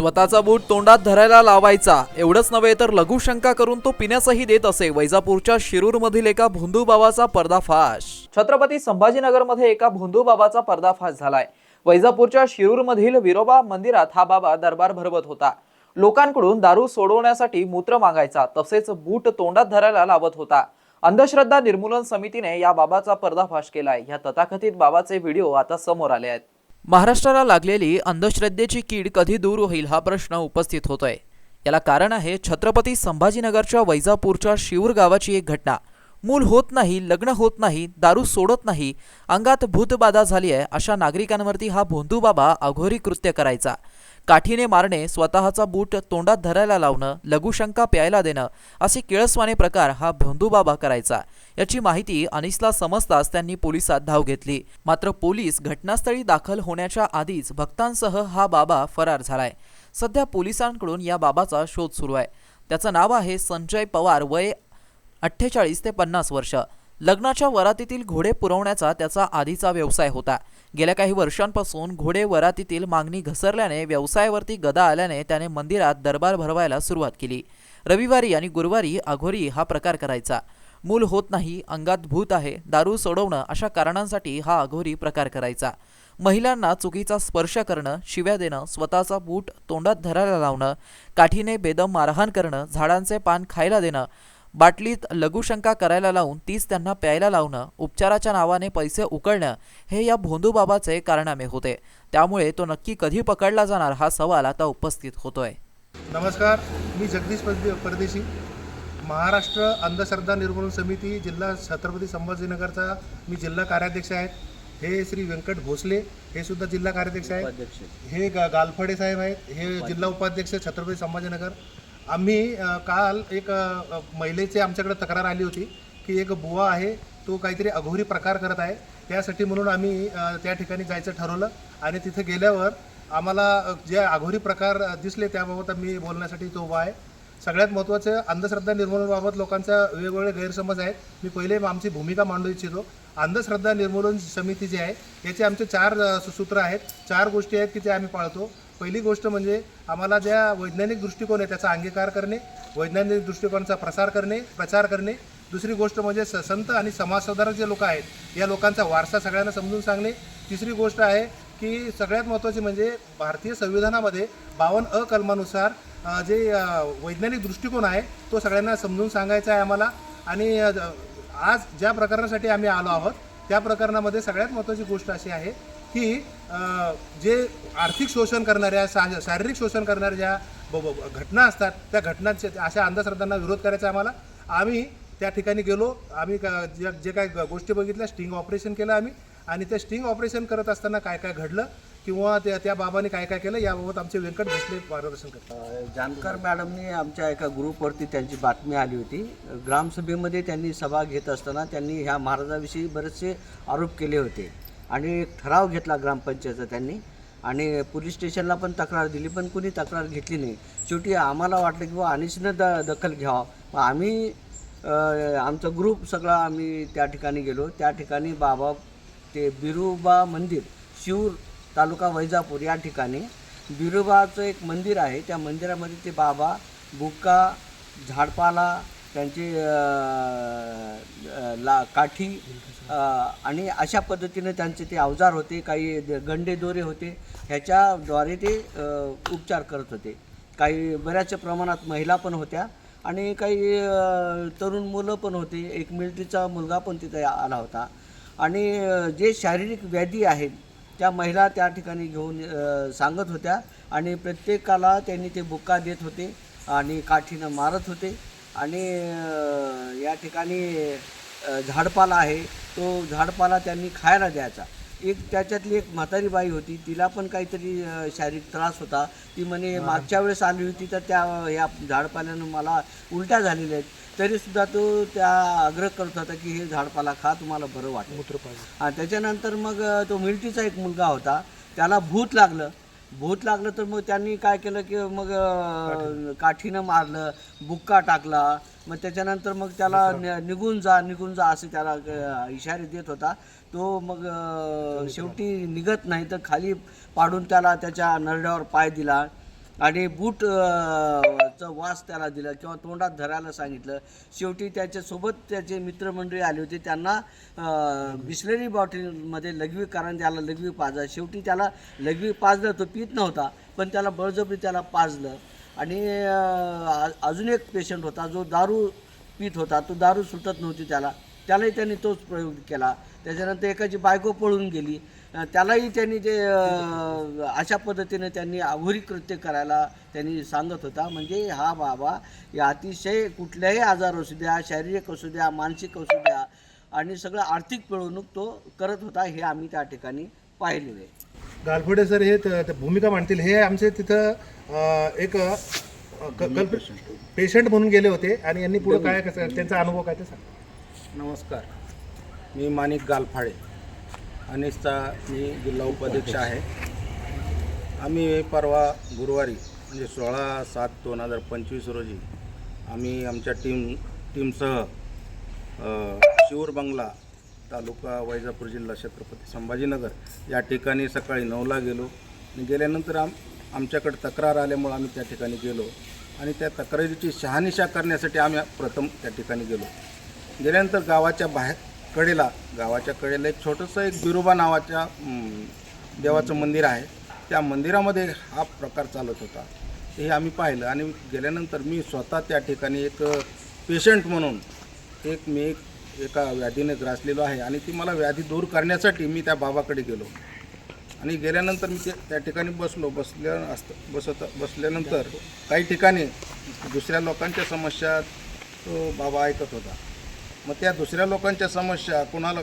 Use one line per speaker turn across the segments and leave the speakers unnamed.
स्वतःचा बूट तोंडात धरायला लावायचा एवढंच नव्हे तर लघुशंका करून तो पिण्यासही देत असे वैजापूरच्या शिरूरमधील एका भोंदू बाबाचा पर्दाफाश
छत्रपती संभाजीनगरमध्ये एका भोंदू बाबाचा पर्दाफाश झालाय वैजापूरच्या शिरूरमधील विरोबा मंदिरात हा बाबा दरबार भरवत होता लोकांकडून दारू सोडवण्यासाठी मूत्र मागायचा तसेच बूट तोंडात धरायला लावत होता अंधश्रद्धा निर्मूलन समितीने या बाबाचा पर्दाफाश केलाय या तथाकथित बाबाचे व्हिडिओ आता समोर आले आहेत
महाराष्ट्राला लागलेली अंधश्रद्धेची कीड कधी दूर होईल हा प्रश्न उपस्थित होतोय याला कारण आहे छत्रपती संभाजीनगरच्या वैजापूरच्या शिवूर गावाची एक घटना मूल होत नाही लग्न होत नाही दारू सोडत नाही अंगात भूतबाधा झाली आहे अशा नागरिकांवरती हा भोंदू बाबा अघोरी कृत्य करायचा काठीने मारणे स्वतःचा बूट तोंडात धरायला लावणं लघुशंका प्यायला देणं असे केळसवाने प्रकार हा बाबा करायचा याची माहिती अनिसला समजताच त्यांनी पोलिसात धाव घेतली मात्र पोलीस घटनास्थळी दाखल होण्याच्या आधीच भक्तांसह हा बाबा फरार झालाय सध्या पोलिसांकडून या बाबाचा शोध सुरू आहे त्याचं नाव आहे संजय पवार वय अठ्ठेचाळीस ते पन्नास वर्ष लग्नाच्या वरातीतील घोडे पुरवण्याचा त्याचा आधीचा व्यवसाय होता गेल्या काही वर्षांपासून घोडे वरातीतील मागणी घसरल्याने व्यवसायावरती गदा आल्याने त्याने मंदिरात दरबार भरवायला सुरुवात केली रविवारी आणि गुरुवारी आघोरी हा प्रकार करायचा मूल होत नाही अंगात भूत आहे दारू सोडवणं अशा कारणांसाठी हा आघोरी प्रकार करायचा महिलांना चुकीचा स्पर्श करणं शिव्या देणं स्वतःचा बूट तोंडात धरायला लावणं काठीने बेदम मारहाण करणं झाडांचे पान खायला देणं बाटलीत लघुशंका करायला लावून तीच त्यांना प्यायला लावणं उपचाराच्या नावाने पैसे उकळणं हे या भोंदूबाबाचे कारनामे होते त्यामुळे तो नक्की कधी पकडला जाणार हा सवाल आता उपस्थित होतोय
नमस्कार मी जगदीश परदेशी महाराष्ट्र अंधश्रद्धा निर्मूलन समिती जिल्हा छत्रपती संभाजीनगरचा मी जिल्हा कार्याध्यक्ष आहे हे श्री व्यंकट भोसले हे सुद्धा जिल्हा कार्याध्यक्ष आहेत हे गालफडे साहेब आहेत हे जिल्हा उपाध्यक्ष छत्रपती संभाजीनगर आम्ही काल एक महिलेचे आमच्याकडे तक्रार आली होती की एक बुवा आहे तो काहीतरी अघोरी प्रकार करत आहे त्यासाठी म्हणून आम्ही त्या ठिकाणी जायचं ठरवलं आणि तिथे गेल्यावर आम्हाला जे अघोरी प्रकार दिसले त्याबाबत मी बोलण्यासाठी तो उभा आहे सगळ्यात महत्त्वाचं अंधश्रद्धा निर्मूलनाबाबत लोकांचा वेगवेगळे गैरसमज आहेत मी पहिले आमची भूमिका मांडू इच्छितो अंधश्रद्धा निर्मूलन समिती जी आहे याचे आमचे चार सूत्र आहेत चार गोष्टी आहेत की ते आम्ही पाळतो पहिली गोष्ट म्हणजे आम्हाला ज्या वैज्ञानिक दृष्टिकोन आहे त्याचा अंगीकार करणे वैज्ञानिक दृष्टिकोनाचा प्रसार करणे प्रचार करणे दुसरी गोष्ट म्हणजे स संत आणि समाजसुधारक जे लोक आहेत या लोकांचा वारसा सगळ्यांना समजून सांगणे तिसरी गोष्ट आहे की सगळ्यात महत्त्वाची म्हणजे भारतीय संविधानामध्ये बावन अ कलमानुसार जे वैज्ञानिक दृष्टिकोन आहे तो सगळ्यांना समजून सांगायचा आहे आम्हाला आणि आज ज्या प्रकरणासाठी आम्ही आलो आहोत त्या प्रकरणामध्ये सगळ्यात महत्त्वाची गोष्ट अशी आहे की जे आर्थिक शोषण करणाऱ्या शारीरिक शोषण करणाऱ्या ज्या घटना असतात त्या घटनांचे अशा अंधश्रद्धांना विरोध करायचा आम्हाला आम्ही त्या ठिकाणी गेलो आम्ही जे काय गोष्टी बघितल्या स्टिंग ऑपरेशन केलं आम्ही आणि ते स्टिंग ऑपरेशन करत असताना काय काय घडलं किंवा त्या त्या बाबाने काय काय केलं याबाबत आमचे व्यंकट भोसले मार्गदर्शन करतात
जानकर मॅडमनी आमच्या एका ग्रुपवरती त्यांची बातमी आली होती ग्रामसभेमध्ये त्यांनी सभा घेत असताना त्यांनी ह्या महाराजाविषयी बरेचसे आरोप केले होते आणि एक ठराव घेतला ग्रामपंचायतचा त्यांनी आणि पोलीस स्टेशनला पण तक्रार दिली पण कुणी तक्रार घेतली नाही शेवटी आम्हाला वाटलं की बा अनिशनं द दखल घ्यावं आम्ही आमचा ग्रुप सगळा आम्ही त्या ठिकाणी गेलो त्या ठिकाणी बाबा ते बिरुबा मंदिर शिऊर तालुका वैजापूर या ठिकाणी बिरुबाचं एक मंदिर आहे त्या मंदिरामध्ये ते बाबा बुक्का झाडपाला त्यांची ला काठी आणि अशा पद्धतीनं त्यांचे ते अवजार होते काही गंडे दोरे होते ह्याच्याद्वारे ते उपचार करत होते काही बऱ्याच प्रमाणात महिला पण होत्या आणि काही तरुण मुलं पण होते एक मिलिटरीचा मुलगा पण तिथे आला होता आणि जे शारीरिक व्याधी आहेत त्या महिला त्या ठिकाणी घेऊन सांगत होत्या आणि प्रत्येकाला त्यांनी ते बुक्का देत होते आणि काठीनं मारत होते आणि या ठिकाणी झाडपाला आहे तो झाडपाला त्यांनी खायला द्यायचा एक त्याच्यातली एक म्हातारी बाई होती तिला पण काहीतरी शारीरिक त्रास होता ती म्हणे मागच्या वेळेस आली होती तर त्या ह्या झाडपाल्यानं मला उलट्या झालेल्या आहेत तरीसुद्धा तो त्या आग्रह करत होता की हे झाडपाला खा तुम्हाला बरं वाटेल हां त्याच्यानंतर मग तो मिल्टीचा एक मुलगा होता त्याला भूत लागलं भूत लागलं तर मग त्यांनी काय केलं की मग काठीनं मारलं बुक्का टाकला मग त्याच्यानंतर मग त्याला निघून जा निघून जा असे त्याला इशारे देत होता तो मग शेवटी निघत नाही तर खाली पाडून त्याला त्याच्या नरड्यावर पाय दिला आणि बूट चा वास त्याला दिला किंवा तोंडात धरायला सांगितलं शेवटी त्याच्यासोबत त्याचे मित्रमंडळी आले होते त्यांना बिस्लरी बॉटलमध्ये लघवी कारण त्याला लघवी पाजा शेवटी त्याला लघवी पाजलं तो पित नव्हता पण त्याला बळजबरी त्याला पाजलं आणि अजून एक पेशंट होता जो दारू पित होता तो दारू सुटत नव्हती त्याला त्यालाही त्यांनी तोच प्रयोग केला त्याच्यानंतर एकाची बायको पळून गेली त्यालाही त्यांनी जे अशा पद्धतीने त्यांनी आघोरी कृत्य करायला त्यांनी सांगत होता म्हणजे हा बाबा या अतिशय कुठल्याही आजार असू द्या शारीरिक असू द्या मानसिक असू द्या आणि सगळं आर्थिक पिळवणूक तो करत होता हे आम्ही त्या ठिकाणी पाहिलेलं आहे
गालफोडे सर हे भूमिका मांडतील हे आमचे तिथं एक पेशंट म्हणून गेले होते आणि यांनी पुढे काय कसं त्यांचा अनुभव काय ते सांग
नमस्कार मी माणिक गालफाळे अनिसचा मी जिल्हा उपाध्यक्ष आहे आम्ही परवा गुरुवारी म्हणजे सोळा सात दोन हजार पंचवीस रोजी आम्ही आमच्या टीम टीमसह शिवर बंगला तालुका वैजापूर जिल्हा छत्रपती संभाजीनगर या ठिकाणी सकाळी नऊला गेलो आणि गेल्यानंतर आम आमच्याकडे तक्रार आल्यामुळे आम्ही त्या ठिकाणी गेलो आणि त्या तक्रारीची शहानिशा करण्यासाठी आम्ही प्रथम त्या ठिकाणी गेलो गेल्यानंतर गावाच्या बाहेर कडेला गावाच्या कडेला एक छोटंसं एक बिरुबा नावाच्या देवाचं मंदिर आहे त्या मंदिरामध्ये हा प्रकार चालत होता हे आम्ही पाहिलं आणि गेल्यानंतर मी स्वतः त्या ठिकाणी एक पेशंट म्हणून एक मी एक एका व्याधीने ग्रासलेलो आहे आणि ती मला व्याधी दूर करण्यासाठी मी त्या बाबाकडे गेलो आणि गेल्यानंतर मी ते त्या ठिकाणी बसलो बसल्या असत बसत बसल्यानंतर काही ठिकाणी दुसऱ्या लोकांच्या समस्या तो बाबा ऐकत होता मग त्या दुसऱ्या लोकांच्या समस्या कुणाला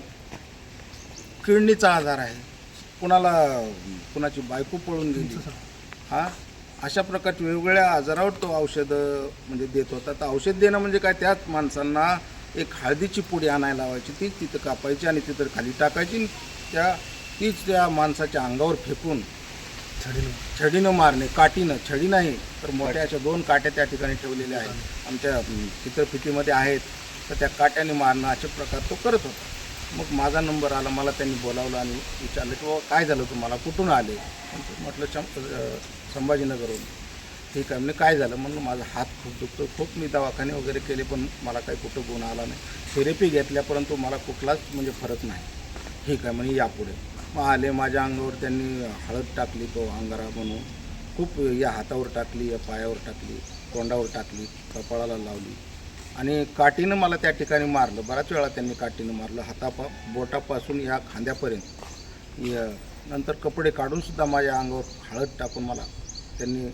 किडनीचा आजार आहे कुणाला कुणाची बायको पळून गेली हां अशा प्रकारचे वेगवेगळ्या आजारावर तो औषधं म्हणजे देत होता तर औषध देणं म्हणजे काय त्याच माणसांना एक हळदीची पुडी आणायला लावायची ती तिथं कापायची आणि तिथं खाली टाकायची त्या तीच त्या माणसाच्या अंगावर फेकून छडीनं छडीनं मारणे काठीनं छडी नाही तर मोठ्या अशा दोन काट्या त्या ठिकाणी ठेवलेल्या आहेत आमच्या चित्रफितीमध्ये आहेत तर त्या काट्याने मारणं असे प्रकार तो करत होता मग माझा नंबर आला मला त्यांनी बोलावलं आणि विचारलं की बाबा काय झालं तुम्हाला कुठून आले म्हटलं चम संभाजीनगरवरून ठीक आहे म्हणजे काय झालं म्हणून माझा हात खूप दुखतो खूप मी दवाखाने वगैरे केले पण मला काही कुठं गुण आला नाही थेरपी घेतल्या परंतु मला कुठलाच म्हणजे फरक नाही ठीक आहे म्हणजे यापुढे मग आले माझ्या अंगावर त्यांनी हळद टाकली तो अंगारा म्हणून खूप या हातावर टाकली या पायावर टाकली तोंडावर टाकली कपाळाला लावली आणि काठीनं मला त्या ठिकाणी मारलं बऱ्याच वेळा त्यांनी काठीनं मारलं हातापा बोटापासून या खांद्यापर्यंत नंतर कपडे काढूनसुद्धा माझ्या अंगावर हळद टाकून मला त्यांनी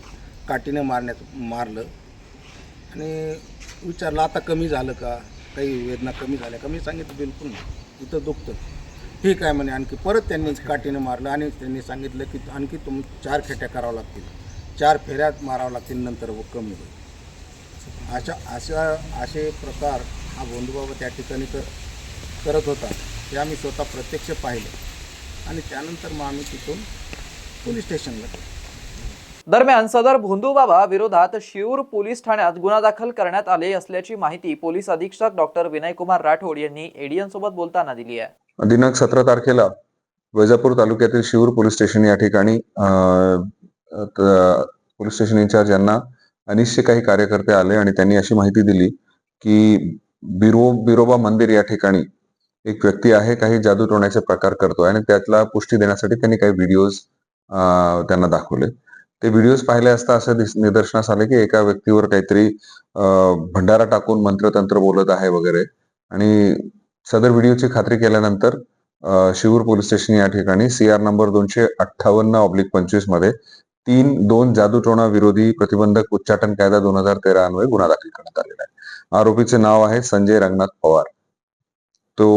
काठीनं मारण्यात मारलं आणि विचारलं आता कमी झालं का काही वेदना कमी झाल्या का मी सांगितलं बिलकुल नाही इथं दुखतं ठीक आहे म्हणे आणखी परत त्यांनी काठीने मारलं आणि त्यांनी सांगितलं की आणखी तुम चार खेट्या कराव्या लागतील चार फेऱ्यात मारावं लागतील नंतर व कमी होईल अशा अशा असे प्रकार हा भोंदूबाबा त्या ठिकाणी कर करत होता ते आम्ही स्वतः प्रत्यक्ष पाहिले आणि त्यानंतर मग आम्ही तिथून पोलीस स्टेशनला
दरम्यान सदर भोंदूबाबा विरोधात शिऊर पोलीस ठाण्यात गुन्हा दाखल करण्यात आले असल्याची माहिती पोलीस अधीक्षक डॉक्टर विनयकुमार राठोड यांनी एडीएन सोबत बोलताना दिली आहे दिनांक सतरा तारखेला वैजापूर तालुक्यातील शिऊर पोलीस स्टेशन या ठिकाणी पोलीस स्टेशन इंचार्ज यांना अनिशचे काही कार्यकर्ते आले आणि त्यांनी अशी माहिती दिली की बिरो बिरोबा मंदिर या ठिकाणी एक व्यक्ती आहे काही जादू टोण्याचे प्रकार करतोय आणि त्यातला पुष्टी देण्यासाठी त्यांनी काही व्हिडिओज त्यांना दाखवले ते व्हिडिओज पाहिले असता असं निदर्शनास आले की एका व्यक्तीवर काहीतरी भंडारा टाकून मंत्रतंत्र बोलत आहे वगैरे आणि सदर व्हिडिओची खात्री केल्यानंतर शिवूर पोलीस स्टेशन या ठिकाणी सी आर नंबर दोनशे अठ्ठावन्न ऑब्लिक पंचवीस मध्ये तीन दोन जादूटोणा विरोधी प्रतिबंधक उच्चाटन कायदा दोन हजार तेरा अन्वये गुन्हा दाखल करण्यात आलेला आहे आरोपीचे नाव आहे संजय रंगनाथ पवार तो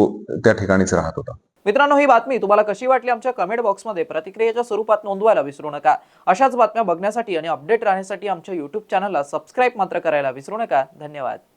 त्या ठिकाणीच राहत होता
मित्रांनो ही बातमी तुम्हाला कशी वाटली आमच्या कमेंट बॉक्समध्ये प्रतिक्रियेच्या स्वरूपात नोंदवायला विसरू नका अशाच बातम्या बघण्यासाठी आणि अपडेट राहण्यासाठी आमच्या युट्यूब चॅनलला सबस्क्राईब मात्र करायला विसरू नका धन्यवाद